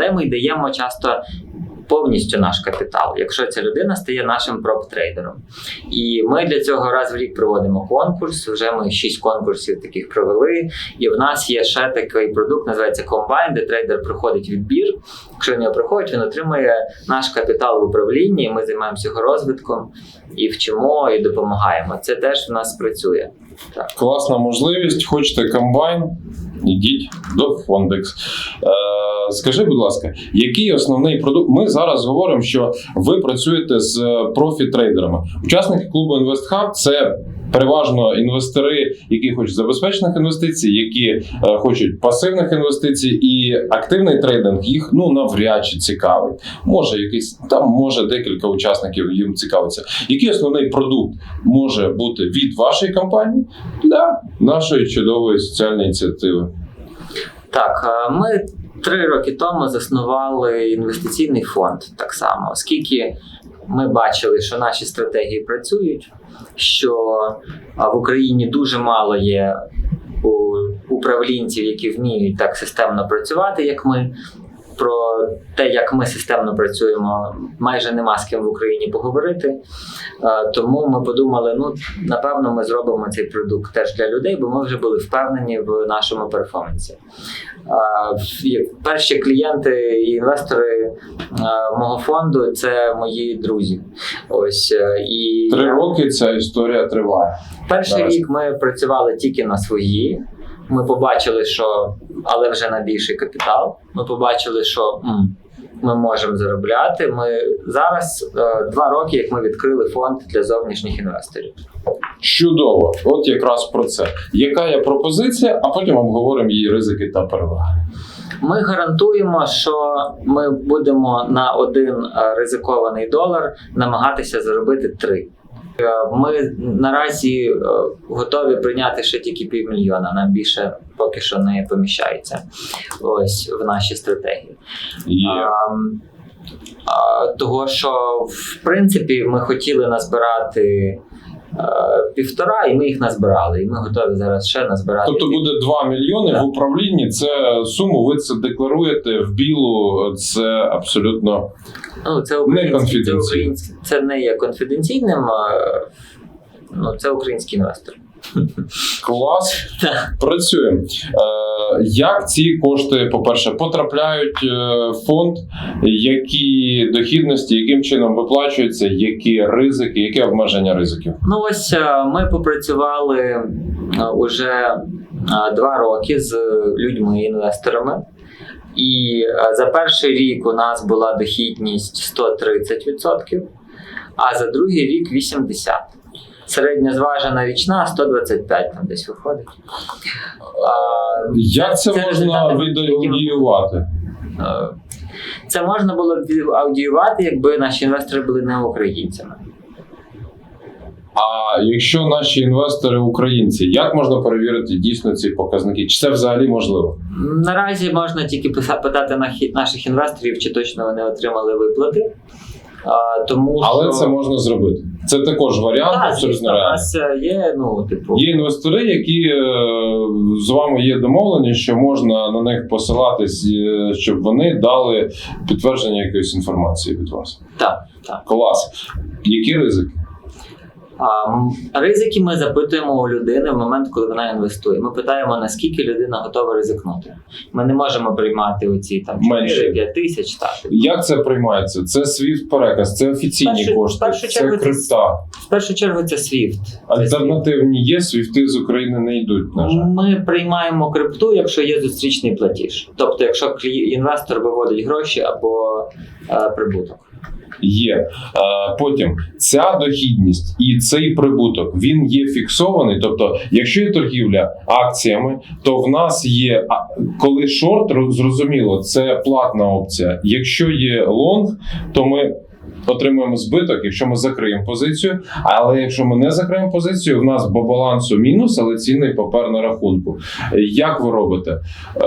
Але ми даємо часто повністю наш капітал, якщо ця людина стає нашим проп-трейдером. І ми для цього раз в рік проводимо конкурс. Вже ми шість конкурсів таких провели. І в нас є ще такий продукт, називається комбайн, де трейдер проходить відбір. Якщо він його проходить, він отримує наш капітал в управлінні. і Ми займаємося його розвитком і вчимо, і допомагаємо. Це теж в нас працює. Так. Класна можливість. Хочете комбайн? Ідіть до Фондекс. Е, скажи, будь ласка, який основний продукт? Ми зараз говоримо, що ви працюєте з профі-трейдерами. Учасники клубу InvestHub – це переважно інвестори, які хочуть забезпечених інвестицій, які е, хочуть пасивних інвестицій, і активний трейдинг їх ну навряд чи цікавить. Може, якийсь там може декілька учасників їм цікавиться. Який основний продукт може бути від вашої компанії для нашої чудової соціальної ініціативи? Так, е, ми три роки тому заснували інвестиційний фонд так само, оскільки ми бачили, що наші стратегії працюють, що в Україні дуже мало є управлінців, які вміють так системно працювати, як ми. Про те, як ми системно працюємо, майже нема з ким в Україні поговорити. Е, Тому ми подумали: ну напевно, ми зробимо цей продукт теж для людей, бо ми вже були впевнені в нашому перформансі. Як Перші клієнти і інвестори мого фонду це мої друзі. Ось е, і Три роки ця історія триває. перший Зараз. рік ми працювали тільки на свої. Ми побачили, що але вже на більший капітал. Ми побачили, що м, ми можемо заробляти. Ми зараз е, два роки, як ми відкрили фонд для зовнішніх інвесторів. Чудово, от якраз про це. Яка є пропозиція, а потім обговоримо її ризики та переваги. Ми гарантуємо, що ми будемо на один е, ризикований долар намагатися заробити три. Ми наразі е, готові прийняти ще тільки півмільйона. Нам більше поки що не поміщається ось в наші стратегії. Yeah. А, а, того, що в принципі ми хотіли назбирати півтора, і ми їх назбирали. І ми готові зараз ще назбирати. Тобто буде 2 мільйони Так. в управлінні. Це суму, ви це декларуєте в білу. Це абсолютно Ну, це Не конфіденційно. це, це не є конфіденційним, а, ну, це український інвестор. Клас. Працюємо. Е, як ці кошти, по-перше, потрапляють е, в фонд, які дохідності, яким чином виплачуються, які ризики, які обмеження ризиків? Ну ось е, ми попрацювали уже два роки з людьми, інвесторами. І за перший рік у нас була дохідність 130%, а за другий рік 80%. Середньозважена річна 125 там десь виходить. А, Як це, Це можна? Е, Це можна було б аудіювати, якби наші інвестори були не українцями. А якщо наші інвестори українці, як можна перевірити дійсно ці показники? Чи це взагалі можливо? Наразі можна тільки питати наших інвесторів, чи точно вони отримали виплати. А, тому Але що... це можна зробити. Це також варіант Так, абсолютно звісно, у нас е, є, ну, типу, Є інвестори, які е, з вами є домовлені, що можна на них посилатись, е, щоб вони дали підтвердження якоїсь інформації від вас. так, так. Клас. Які ризики? Ризики ми запитуємо у людини в момент, коли вона інвестує. Ми питаємо, наскільки людина готова ризикнути. Ми не можемо приймати оці там Менше. 4-5 тисяч. Так. Як це приймається? Це SWIFT переказ, це офіційні Першу- кошти, першу це чергу крипта. В першу чергу це. Це Альтернативні є, свіфти з України не йдуть. На жаль. Ми приймаємо крипту, якщо є зустрічний платіж. Тобто, якщо інвестор виводить гроші або е, прибуток. Є. Потім ця дохідність і цей прибуток він є фіксований. Тобто, якщо є торгівля акціями, то в нас є коли шорт, зрозуміло, це платна опція. Якщо є лонг, то ми. Отримуємо збиток, якщо ми закриємо позицію. Але якщо ми не закриємо позицію, в нас по балансу мінус, але цінний папер на рахунку. Як ви робите? Е,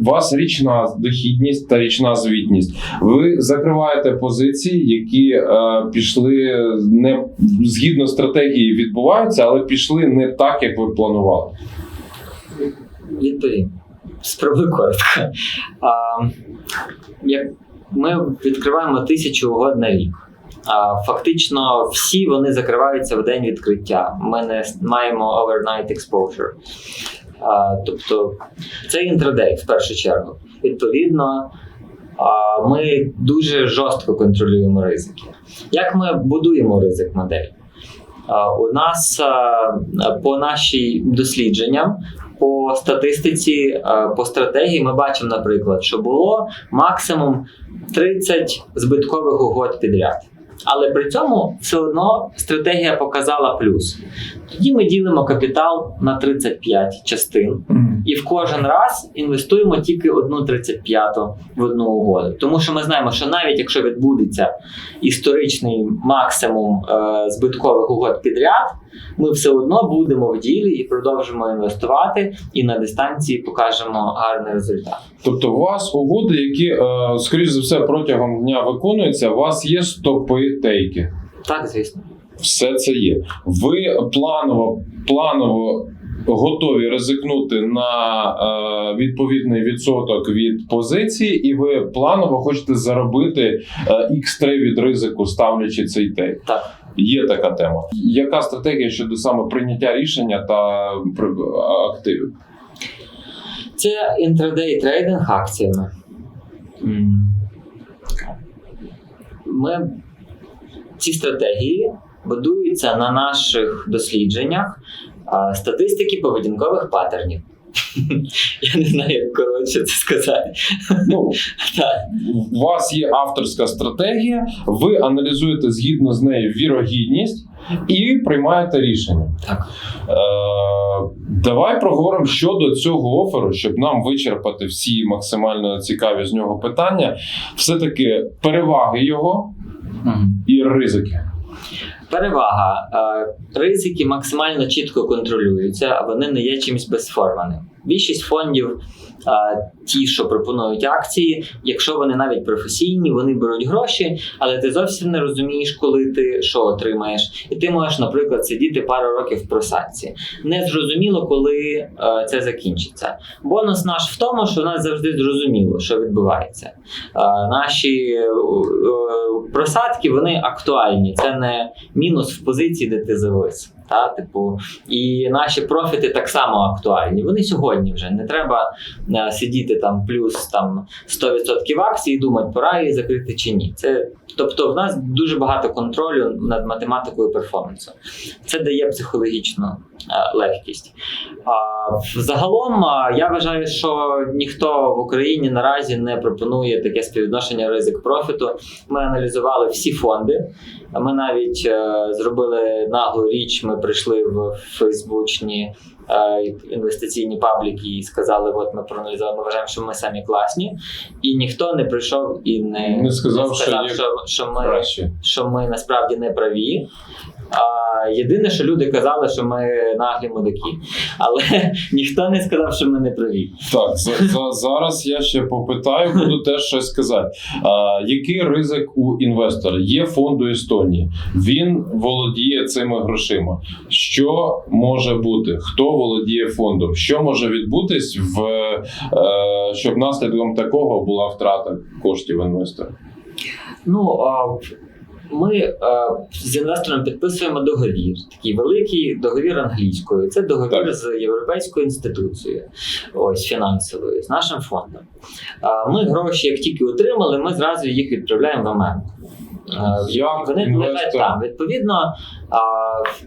у вас річна дохідність та річна звітність. Ви закриваєте позиції, які е, пішли не згідно стратегії відбуваються, але пішли не так, як ви планували. Відповім. Спробую коротко. А, як ми відкриваємо тисячу угод на рік. Фактично, всі вони закриваються в день відкриття. Ми не маємо overnight exposure. Тобто це інтрадей в першу чергу. Відповідно, ми дуже жорстко контролюємо ризики. Як ми будуємо ризик модель? У нас по нашій дослідженням, по статистиці, по стратегії, ми бачимо, наприклад, що було максимум 30 збиткових угод підряд. Але при цьому все одно стратегія показала плюс. Тоді ми ділимо капітал на 35 частин і в кожен раз інвестуємо тільки одну 35 в одну угоду. Тому що ми знаємо, що навіть якщо відбудеться історичний максимум е, збиткових угод підряд, ми все одно будемо в ділі і продовжимо інвестувати, і на дистанції покажемо гарний результат. Тобто, у вас угоди, які, е, скоріш за все, протягом дня виконуються, у вас є стопи тейки. Так, звісно. Все це є. Ви планово, планово готові ризикнути на е, відповідний відсоток від позиції, і ви планово хочете заробити е, X3 від ризику, ставлячи цей тейк. Так. Є така тема. Яка стратегія щодо саме прийняття рішення та активів? Це інтрадей трейдинг акціями. Ми ці стратегії будуються на наших дослідженнях статистики поведінкових паттернів. Я не знаю, як коротше це сказати. Ну, Так. у вас є авторська стратегія, ви аналізуєте згідно з нею вірогідність і приймаєте рішення. Так. Е, давай проговоримо щодо цього оферу, щоб нам вичерпати всі максимально цікаві з нього питання. Все-таки переваги його і ризики. Перевага. Е, Ризики максимально чітко контролюються, а вони не є чимось безформаним. Більшість фондів, ті, що пропонують акції, якщо вони навіть професійні, вони беруть гроші, але ти зовсім не розумієш, коли ти що отримаєш. І ти можеш, наприклад, сидіти пару років в просадці. Не зрозуміло, коли це закінчиться. Бонус наш в тому, що в нас завжди зрозуміло, що відбувається. Наші е, е, просадки вони актуальні. Це не мінус в позиції, де ти завис. Та, типу, і наші профіти так само актуальні. Вони сьогодні вже не треба е, сидіти там плюс там 100% акцій і думати, пора її закрити чи ні. Це, тобто, в нас дуже багато контролю над математикою перформансу. Це дає психологічну е, легкість. А, Загалом а, я вважаю, що ніхто в Україні наразі не пропонує таке співвідношення ризик профіту. Ми аналізували всі фонди. Ми навіть е, зробили наглу річ. Ми прийшли в фейсбучні е, інвестиційні пабліки і сказали: от ми проаналізували, ми вважаємо, що ми самі класні. І ніхто не прийшов і не, Не сказав, що є що, що ми Краще. що ми насправді не праві. А, єдине, що люди казали, що ми наглі мудаки. Але ніхто не сказав, що ми не праві. Так, за, за, зараз я ще попитаю, буду теж щось сказати. А, який ризик у інвестора? Є фонду Естонії. Він володіє цими грошима. Що може бути? Хто володіє фондом? Що може відбутись, в, е, щоб наслідком такого була втрата коштів інвестора? Ну, а, ми е, з інвестором підписуємо договір, такий великий договір англійською. Це договір Так. з європейською інституцією, ось фінансовою, з нашим фондом. Е, Ми гроші, як тільки отримали, ми зразу їх відправляємо в Америку. Як Вони лежать там. Відповідно,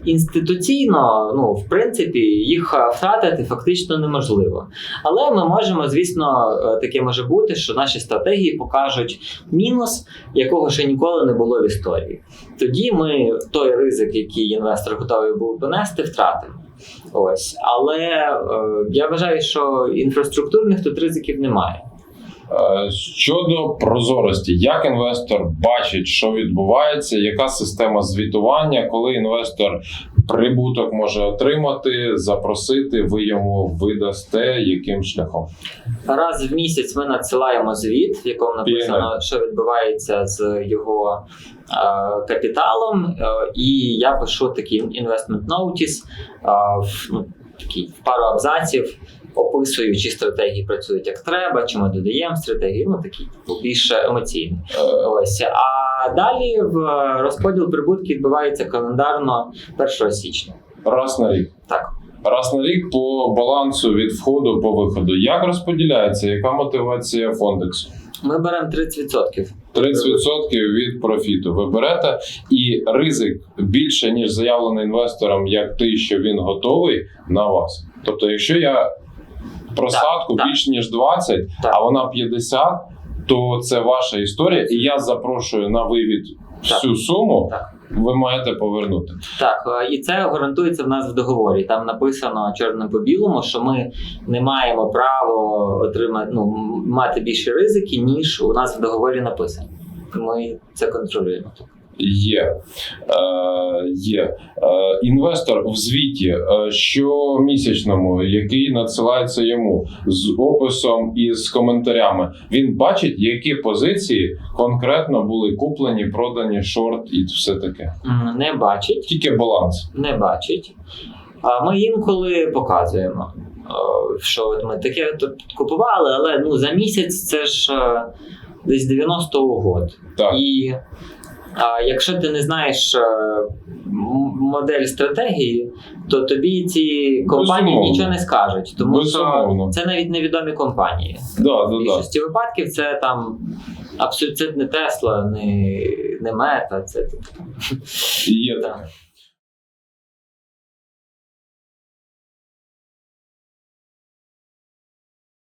інституційно, ну, в принципі, їх втратити фактично неможливо. Але ми можемо, звісно, е, таке може бути, що наші стратегії покажуть мінус, якого ще ніколи не було в історії. Тоді ми той ризик, який інвестор готовий був понести, втратимо. Ось, але е, я вважаю, що інфраструктурних тут ризиків немає. Е, Щодо прозорості, як інвестор бачить, що відбувається, яка система звітування, коли інвестор прибуток може отримати, запросити, ви йому видасте яким шляхом? Раз в місяць ми надсилаємо звіт, в якому написано, що відбувається з його е, капіталом, е, і я пишу такий investment notice в, ну, в пару абзаців, описую, чи стратегії працюють як треба, чи ми додаємо стратегії, ну такі типу, більш емоційні. Е, Ось. А далі в розподіл прибутків відбувається календарно 1 січня. Раз на рік. Так. Раз на рік по балансу від входу по виходу. Як розподіляється? Яка мотивація фондексу? Ми беремо 30%. 30% від профіту ви берете, і ризик більше, ніж заявлений інвестором, як ти, що він готовий на вас. Тобто, якщо я просадку Так, більш ніж 20, Так. а вона 50, то це ваша історія, і я запрошую на вивід всю суму, Так. ви маєте повернути. Так, е, і це гарантується в нас в договорі. Там написано чорним по білому, що ми не маємо права отримати ну, мати більші ризики, ніж у нас в договорі написано. Ми це контролюємо. Є. Е, є. Е, інвестор в звіті е, щомісячному, який надсилається йому з описом і з коментарями, він бачить, які позиції конкретно були куплені, продані, шорт і все таке. Не бачить, Тільки баланс. не бачить. А ми інколи показуємо, що от ми таке тут купували, але ну, за місяць це ж десь 90 угод. Так. І а, якщо ти не знаєш е, модель стратегії, то тобі ці компанії Безумовно. нічого не скажуть, тому Безумовно. що це навіть невідомі компанії. Да, В більшості да. випадків це там абсолютно це не Тесла, не, не мета, це Є там.